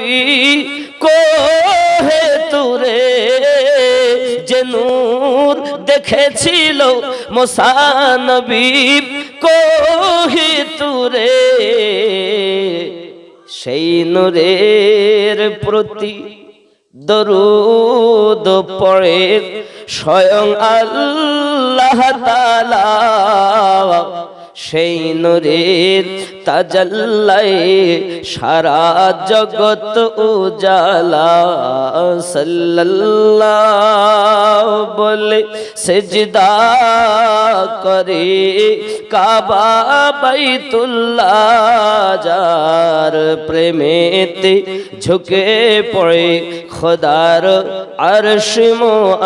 নবী কোহে তুরে? যে দেখেছিল মোসানবী কোহি তুরে? সেই নূরের প্রতি দরুদ পড়ে স্বয়ং আল্লাহ তাআলা। সেই নূরের তাজাল্লাই সারা জগৎ উজালা। সাল্লাল্লাহ বলে সেজদা করে কাবা বাইতুল্লাহ যার প্রেমেতে ঝুঁকে পড়ে খোদার আরশম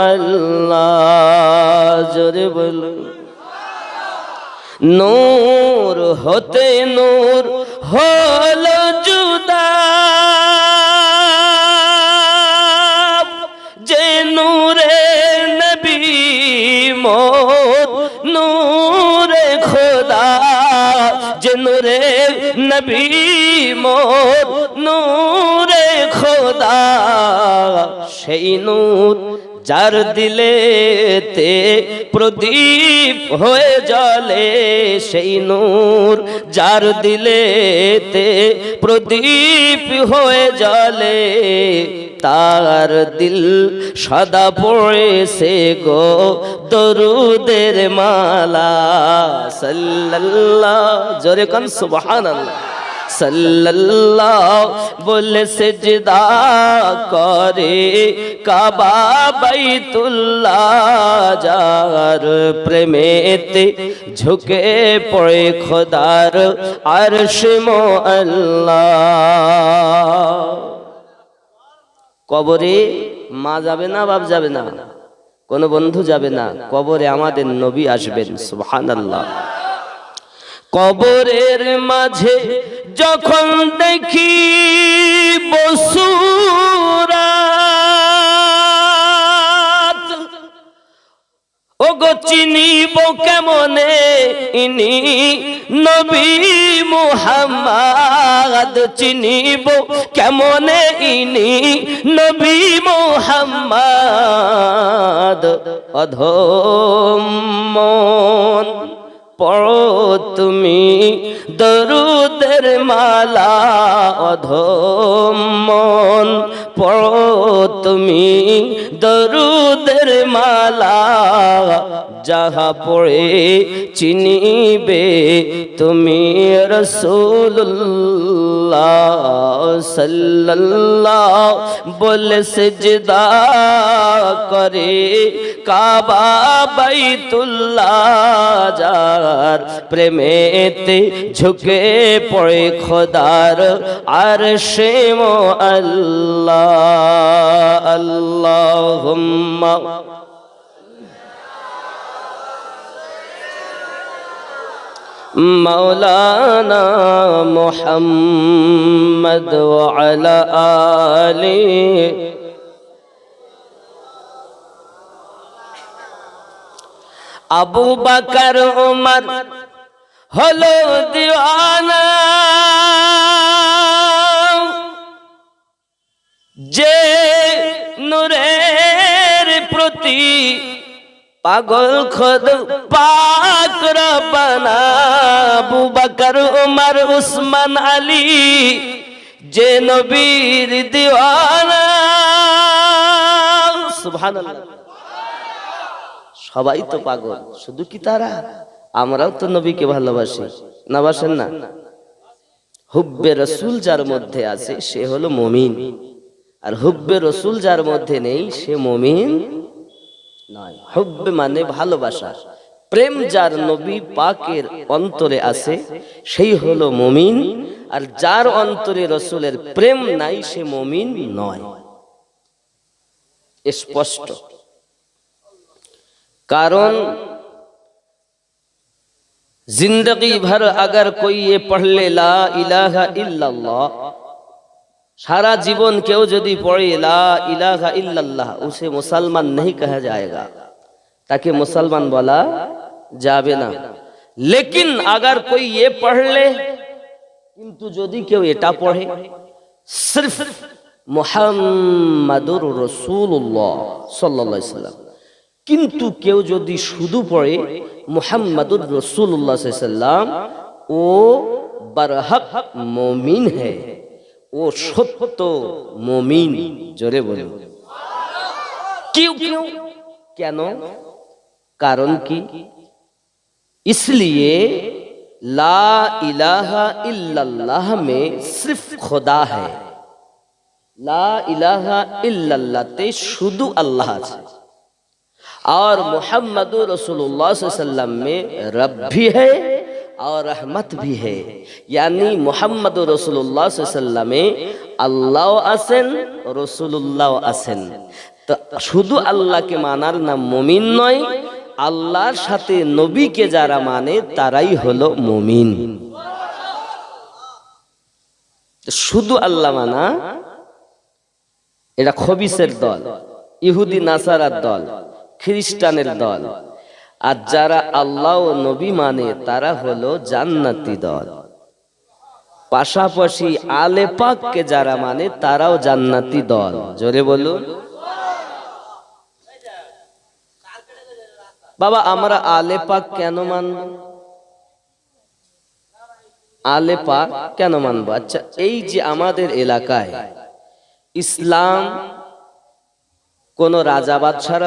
আল্লাহ জোরে বলুন। নূর হতে নূর হল জুদা। যে নূরে নবী মোর, নূরে খোদা। যে নূরে নবী মোর, নূরে খোদা। সেই নূর যার দিলেতে প্রদীপ হয়ে জলে সেই নূর। যার দিলেতে প্রদীপ হয়ে জলে তার দিল সদা পড়েছে গো দরুদের মালা। সাল্লাল্লাহ, জোরে কান, সুবহানাল্লাহ। সাল্লাল্লাহ বলে সেজদা করে কাবা বাইতুল্লাহ যার প্রেমেতে ঝুঁকে পড়ে খোদার আরশ আল্লাহ কবরে মা যাবে না, বাপ যাবে না? কোনো বন্ধু যাবে না? কবরে আমাদের নবী আসবেন, সুবহানাল্লাহ। কবরের মাঝে যখন দেখি বসুরাত ও গো চিনিব কেমনে ইনি নবী মুহাম্মদ? চিনিব কেমনে ইনি নবী মুহাম্মদ? অধমন পড়ো তুমি। দরুদের মালা অধম মন। পড়ো তুমি। দরুদের মালা যাহা পড়ে চিনিবে তুমি রসুল্লাহ সাল্লাল্লাহ বলে সেজদা করে কাবা যার প্রেমেতে ঝুঁকে পড়ে খোদার আর শেম আল্লাহ। আল্লাহুম্মা مولانا محمد وعلى آله আবু বাকার উমর হলো দিওয়ানা প্রতি পাগল খোদ পাক রব্বানা, আবু উসমান, আলী, যে নবীর দিওয়ানা। সবাই তো পাগল, শুধু কি তারা? আমরাও তো নবীকে ভালোবাসি। না বাসেন না। হুব্বে রসুল যার মধ্যে আছে, সে হলো মমিন। আর হুব্বে রসুল যার মধ্যে নেই, সে মমিন নয়। হব মানে ভালোবাসা। প্রেম যার নবী পাকের অন্তরে আছে, সেই হলো মমিন, আর যার অন্তরে রসুলের প্রেম নাই, সে মমিন নয়। স্পষ্ট। কারণ, জিন্দগি ভর আগর কই পড়লে লা ইলাহা ইল্লাল্লাহ সারা জীবন কেউ যদি পড়ে, লা ইলাহা ইল্লাল্লাহ উসে মুসলমান নেই কাহা যায়গা তাকে মুসলমান বলা যাবে না। লেকিন আগার কই এ ইয়ে পড়লে কিন্তু যদি কেউ এটা পড়ে, সির্ফ মোহাম্মদুর রসুল্লাহ সাল্লা সাল্লাম। কিন্তু কেউ যদি শুধু পড়ে, মোহাম্মদুর রসুল্লাহ সাল্লাম, ও বরহক মমিন হ্যাঁ ও সত্য মমিন জোরে বলুন क्यों क्यों কেন কারণ কি इसलिए ला इलाहा इल्लल्लाह में सिर्फ खुदा है ला इलाहा इल्लल्लाह ते शुद्ध अल्लाह আছে और मोहम्मद रसूलुल्लाह सल्लम में रब भी है और रहमत भी है यानी मोहम्मद रसूलुल्लाह सल्लम में আল্লাহ আছেন রসুল্লাহ আছেন তো শুধু আল্লাহকে মানার নাম মমিন নয় আল্লাহর সাথে নবীকে যারা মানে তারাই হলো মমিন তো শুধু আল্লাহ মানা এটা খবিসের দল ইহুদি নাসারার দল খ্রিস্টানের দল আর যারা আল্লাহ ও নবী মানে তারা হলো জান্নাতি দল। পাশাপাশি আলে পাককে যারা মানে তারাও জান্নাতি দল। জোরে বলুন। বাবা, আমরা আলে পাক কেন মানব আলে পাক কেন মানবো? আচ্ছা এই যে আমাদের এলাকায় ইসলাম কোন রাজা বাদশারা